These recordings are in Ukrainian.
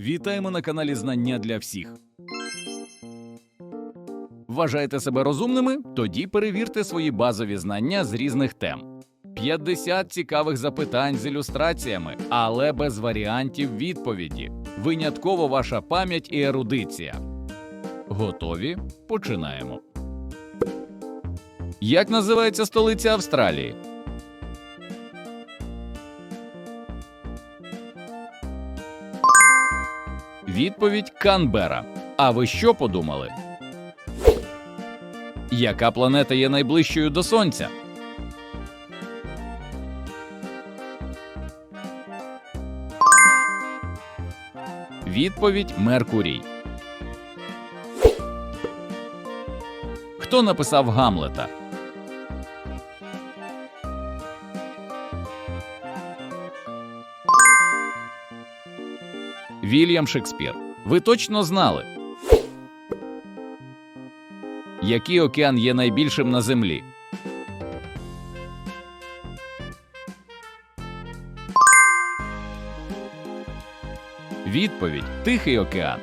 Вітаємо на каналі Знання для всіх. Вважаєте себе розумними? Тоді перевірте свої базові знання з різних тем. 50 цікавих запитань з ілюстраціями, але без варіантів відповіді. Винятково ваша пам'ять і ерудиція. Готові? Починаємо. Як називається столиця Австралії? Відповідь Канбера. А ви що подумали? Яка планета є найближчою до Сонця? Відповідь Меркурій. Хто написав Гамлета? Вільям Шекспір. Ви точно знали? Який океан є найбільшим на землі? Відповідь Тихий океан.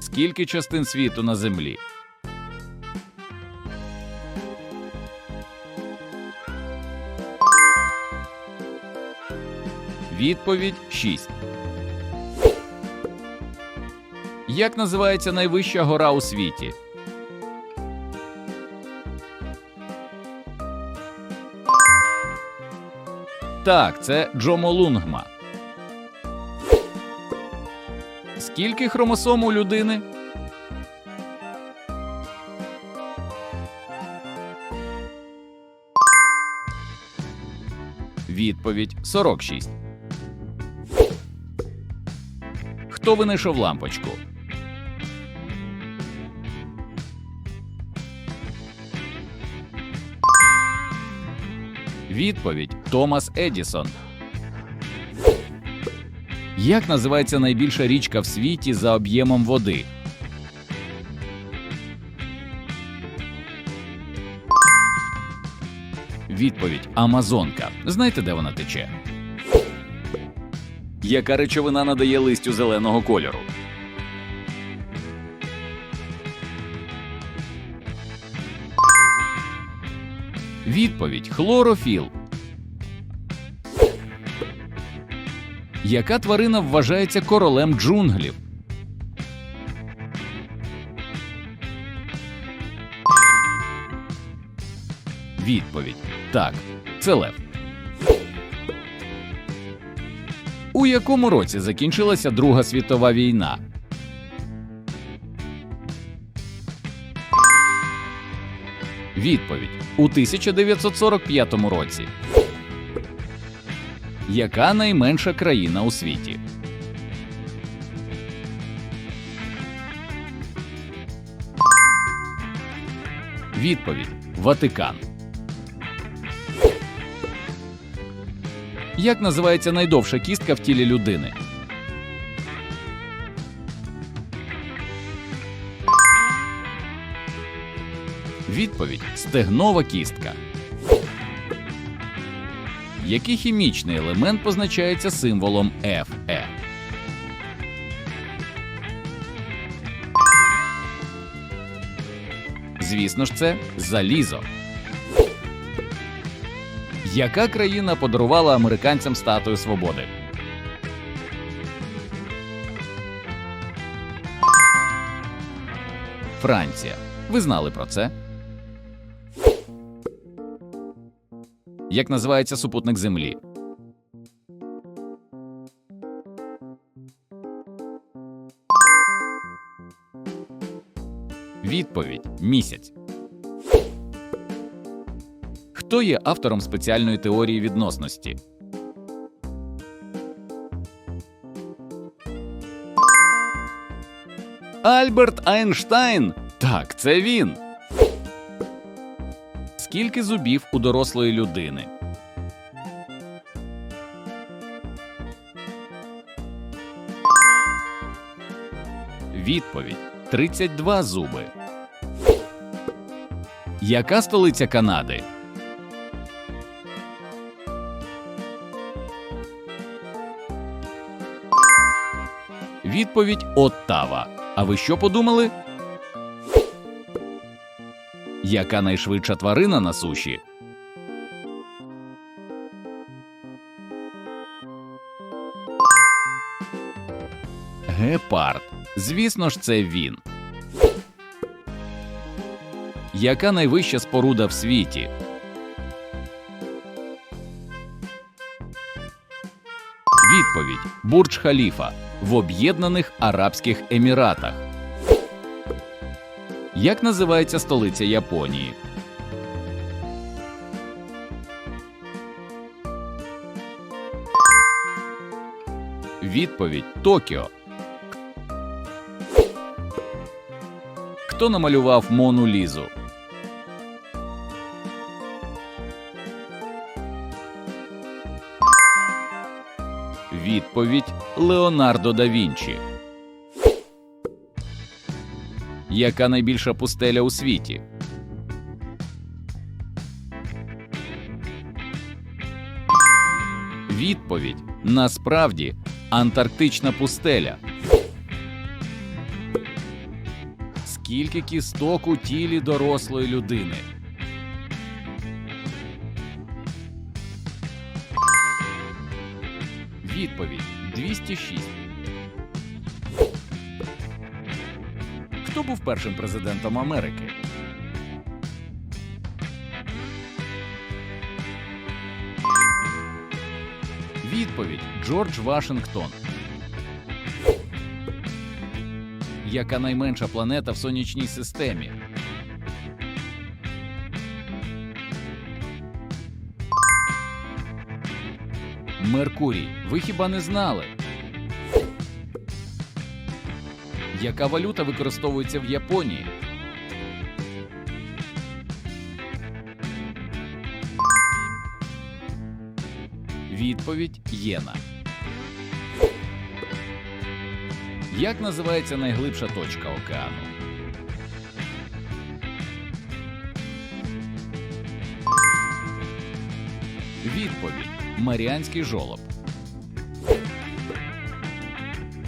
Скільки частин світу на землі? Відповідь 6. Як називається найвища гора у світі? Так, це Джомолунгма. Скільки хромосом у людини? Відповідь 46. Хто винайшов лампочку? Відповідь Томас Едісон. Як називається найбільша річка в світі за об'ємом води? Відповідь Амазонка. Знаєте, де вона тече? Яка речовина надає листю зеленого кольору? Відповідь хлорофіл. Яка тварина вважається королем джунглів? Відповідь так, це лев. У якому році закінчилася Друга світова війна? Відповідь у 1945 році. Яка найменша країна у світі? Відповідь Ватикан. Як називається найдовша кістка в тілі людини? Відповідь стегнова кістка. Який хімічний елемент позначається символом Fe? Звісно ж, це залізо. Яка країна подарувала американцям статую свободи? Франція. Ви знали про це? Як називається супутник Землі? Відповідь місяць. Хто є автором спеціальної теорії відносності? Альберт Айнштайн. Так, це він. Скільки зубів у дорослої людини? Відповідь 32 зуби. Яка столиця Канади? Відповідь Оттава. А ви що подумали? Яка найшвидша тварина на суші? Гепард. Звісно ж, це він. Яка найвища споруда в світі? Відповідь Бурдж Халіфа в Об'єднаних Арабських Еміратах. Як називається столиця Японії? Відповідь Токіо. Хто намалював Мону Лізу? Відповідь Леонардо да Вінчі. Яка найбільша пустеля у світі? Відповідь насправді Антарктична пустеля. Скільки кісток у тілі дорослої людини? Відповідь 206. Хто був першим президентом Америки? Відповідь Джордж Вашингтон. Яка найменша планета в сонячній системі? Меркурій. Ви хіба не знали? Яка валюта використовується в Японії? Відповідь Єна. Як називається найглибша точка океану? Відповідь Маріанський жолоб.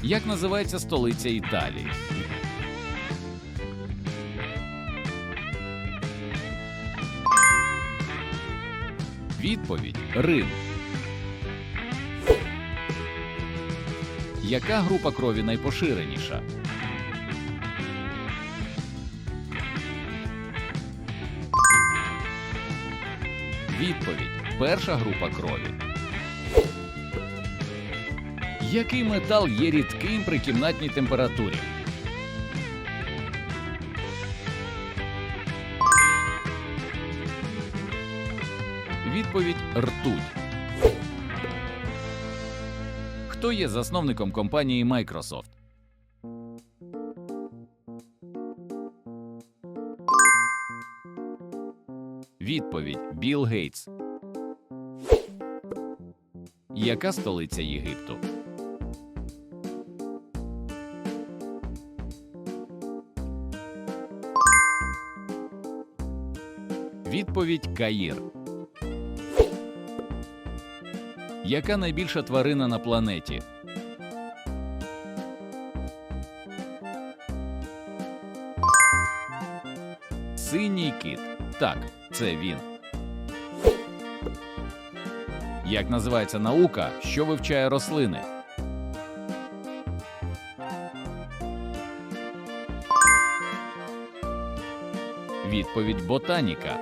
Як називається столиця Італії? Відповідь Рим. Яка група крові найпоширеніша? Відповідь перша група крові. Який метал є рідким при кімнатній температурі? Відповідь ртуть. Хто є засновником компанії Microsoft? Відповідь Білл Гейтс. Яка столиця Єгипту? Відповідь Каїр. Яка найбільша тварина на планеті? Синій кит. Так, це він. Як називається наука, що вивчає рослини? Відповідь ботаніка.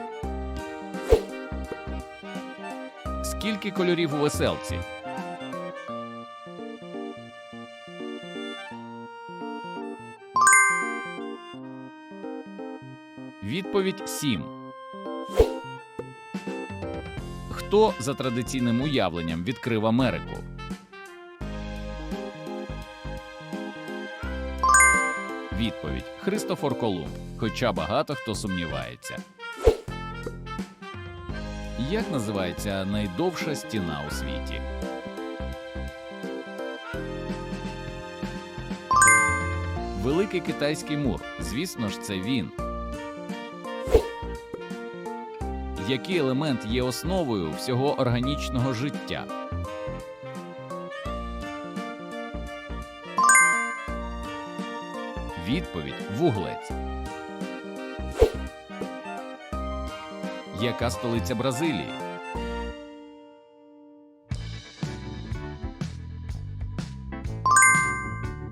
Скільки кольорів у веселці? Відповідь 7. Хто за традиційним уявленням відкрив Америку? Відповідь Христофор Колумб. Хоча багато хто сумнівається. Як називається найдовша стіна у світі? Великий китайський мур. Звісно ж, це він. Який елемент є основою всього органічного життя? Відповідь вуглець. Яка столиця Бразилії?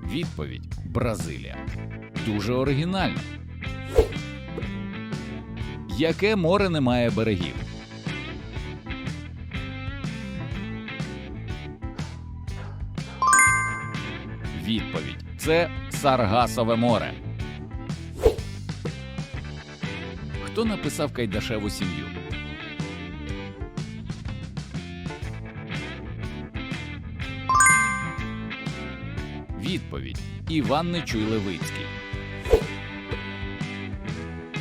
Відповідь Бразилія. Дуже оригінально. Яке море не має берегів? Відповідь це Саргасове море. Хто написав Кайдашеву сім'ю? Відповідь Іван Нечуй Левицький.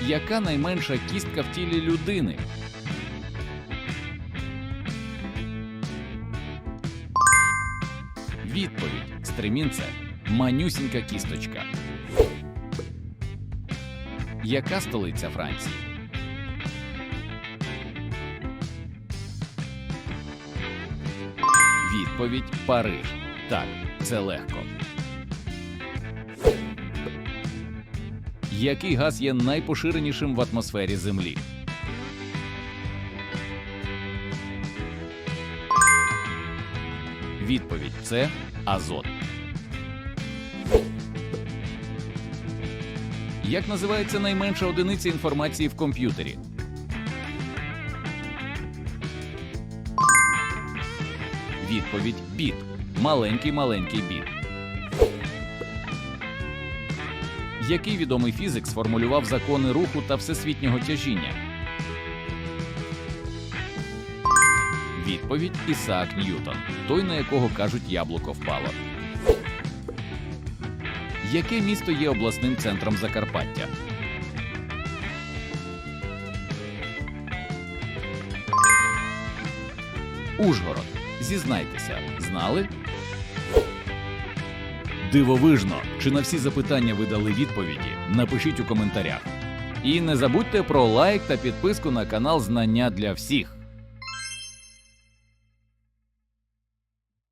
Яка найменша кістка в тілі людини? Відповідь Стремінце манюсінька кісточка. Яка столиця Франції? Відповідь Париж. Так, це легко. Який газ є найпоширенішим в атмосфері Землі? Відповідь це азот. Як називається найменша одиниця інформації в комп'ютері? Відповідь біт. Маленький маленький біт. Який відомий фізик сформулював закони руху та всесвітнього тяжіння? Відповідь Ісаак Ньютон, той, на якого кажуть яблуко впало. Яке місто є обласним центром Закарпаття? Ужгород. Зізнайтеся, знали? Дивовижно! Чи на всі запитання ви дали відповіді? Напишіть у коментарях. І не забудьте про лайк та підписку на канал Знання для всіх.